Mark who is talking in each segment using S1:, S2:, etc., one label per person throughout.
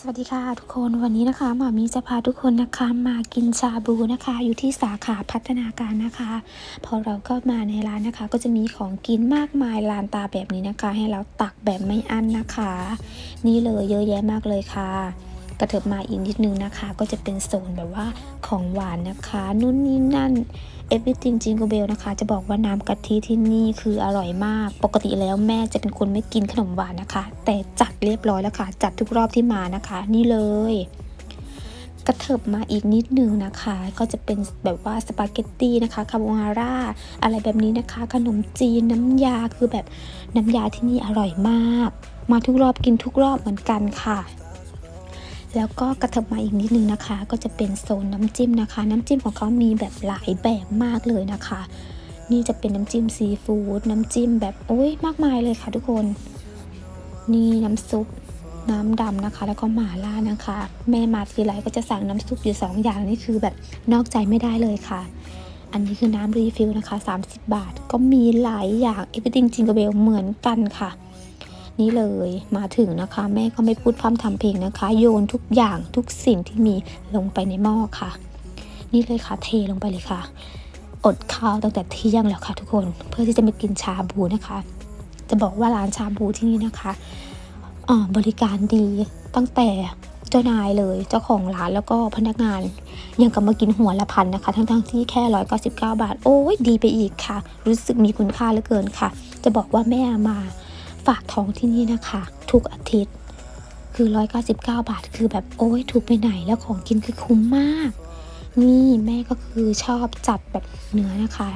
S1: สวัสดีค่ะทุกคนวันนี้นะคะหมอมีจะพาทุกคนนะคะมากินชาบูนะคะ อยู่ที่สาขาพัฒนาการนะคะ พอเราเข้ามาในร้านนะคะ ก็จะมีของกินมากมายลานตาแบบนี้นะคะ ให้เราตักแบบไม่อั้นนะคะ นี่เลยเยอะแยะมากเลยค่ะ กระเถิบมาอีกนิดนึงนะคะ ก็จะเป็นโซนแบบว่าของหวานนะคะนู่นนี่นั่น everything jingle bell นะคะ จะบอกว่าน้ำกะทิที่นี่คืออร่อยมาก ปกติแล้วแม่จะเป็นคนไม่กินขนมหวานนะคะ แต่จัดเรียบร้อยแล้วค่ะ จัดทุกรอบที่มานะคะ นี่เลยกระเถิบมาอีกนิดนึงนะคะ ก็จะเป็นแบบว่าสปาเกตตี้นะคะคาโบนาร่าอะไรแบบนี้นะคะ ขนมจีนน้ำยาคือแบบน้ำยาที่นี่อร่อยมาก มาทุกรอบกินทุกรอบเหมือนกันค่ะ แล้วก็กระเถิบมาอีกนิดนึงนะคะ ก็จะเป็นโซนน้ำจิ้มนะคะ น้ำจิ้มของเขามีแบบหลายแบบมากเลยนะคะ นี่จะเป็นน้ำจิ้มซีฟู้ดน้ำจิ้มแบบโอ้ยมากมายเลยค่ะทุกคน นี่น้ำซุปน้ำดำนะคะ แล้วก็หม่าล่านะคะ แม่มาทีไรก็จะสั่งน้ำซุปอยู่สองอย่างนี่คือแบบนอกใจไม่ได้เลยค่ะ อันนี้คือน้ำรีฟิลนะคะ 30 บาท ก็มีหลายอย่างเอ r y t h i n g จิงกเบลเหมือนกันค่ะ นี่เลยมาถึงนะคะ แม่ก็ไม่พูดพร่ำทำเพลงนะคะ โยนทุกอย่างทุกสิ่งที่มีลงไปในหม้อค่ะ นี่เลยค่ะเทลงไปเลยค่ะ อดข้าวตั้งแต่เที่ยงแล้วค่ะ ทุกคนเพื่อที่จะมากินชาบูนะคะ จะบอกว่าร้านชาบูที่นี่นะคะอ่าบริการดีตั้งแต่เจ้านายเลยเจ้าของร้านแล้วก็พนักงาน ยังกลับมากินหัวละพันนะคะ ทั้งๆที่แค่ร้อยเก้าสิบเก้าบาท โอ้ยดีไปอีกค่ะ รู้สึกมีคุณค่าเหลือเกินค่ะ จะบอกว่าแม่มา ฝากท้องที่นี่นะคะ ทุกอาทิตย์ คือ 199 บาท คือแบบโอ้ยถูกไปไหนแล้วของกินคือคุ้มมาก นี่แม่ก็คือชอบจัดแบบเนื้อนะคะ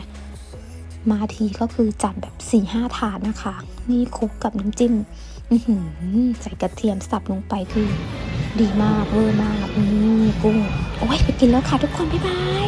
S1: มาทีก็คือจัดแบบ4ี่ห้าถาดนะคะ นี่คลุกกับน้ำจิ้มใส่กระเทียมสับลงไปคือ ดีมากเวอร์มากนี่กุ้งโอ้ยไปกินแล้วค่ะทุกคนบ๊ายบาย